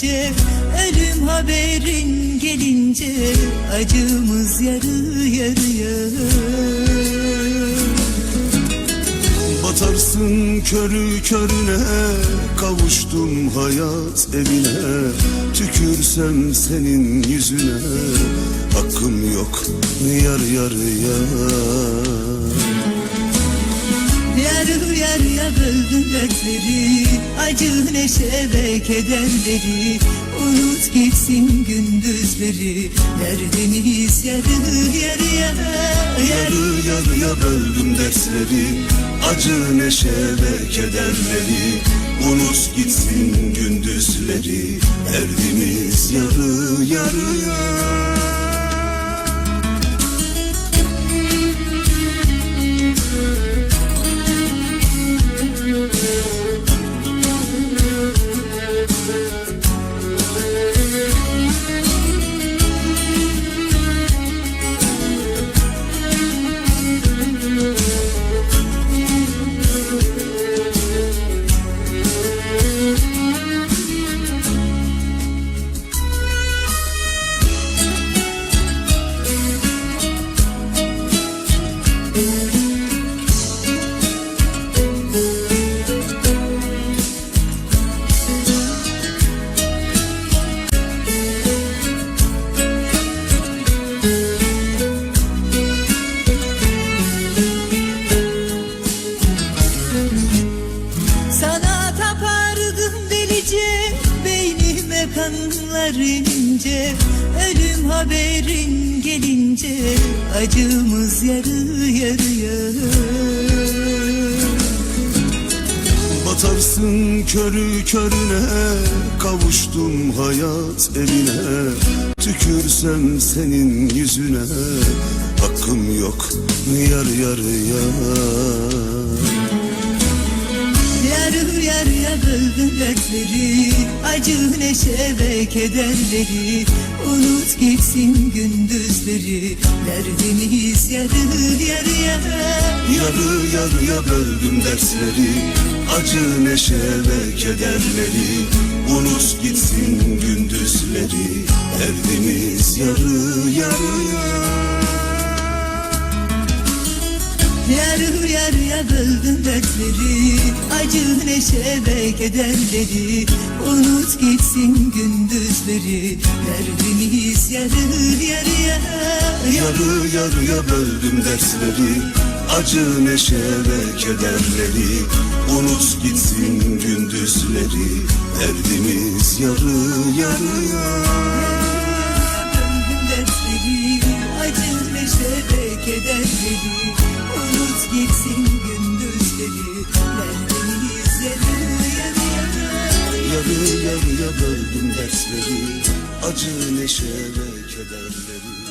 İnce Ölüm haberin gelince Acımız yarı yarıya. Batarsın körü körüne Kavuştum hayat evine. Tükürsem senin yüzüne Hakkım yok yar yarıya Yarı yarıya böldüm dertleri Acı neşe ve kederleri. Unut gitsin gündüzleri Derdimiz yarı yarıya Yarı yarıya böldüm dersleri Acı neşe ve kederleri. Unut gitsin gündüzleri Derdimiz yarı yarıya kanlar ince Ölüm haberin gelince Acımız yarı yarıya. Batarsın körü körüne Kavuştum hayat evine Tükürsem senin yüzüne Hakkım yok yar yarıya. Yarı böldüm dertleri Acı neşe ve kederleri. Unut gitsin gündüzleri. Derdimiz yarı yarıya Yarı yarıya böldüm dersleri. Acı neşe ve kederleri. Unut gitsin gündüzleri. Derdimiz yarı yarıya yarıya böldüm dertleri Acı neşe ve kederleri. Unut gitsin gündüzleri Derdimiz yarı yarıya. Yarı yarıya böldüm dersleri Acı neşe ve kederleri. Unut gitsin gündüzleri Derdimiz yarı yarıya. Acı neşe ve kederleri Gitsin gündüzleri yarı yarıya Yarı yarıya böldüm dersleri Acı neşe ve kederleri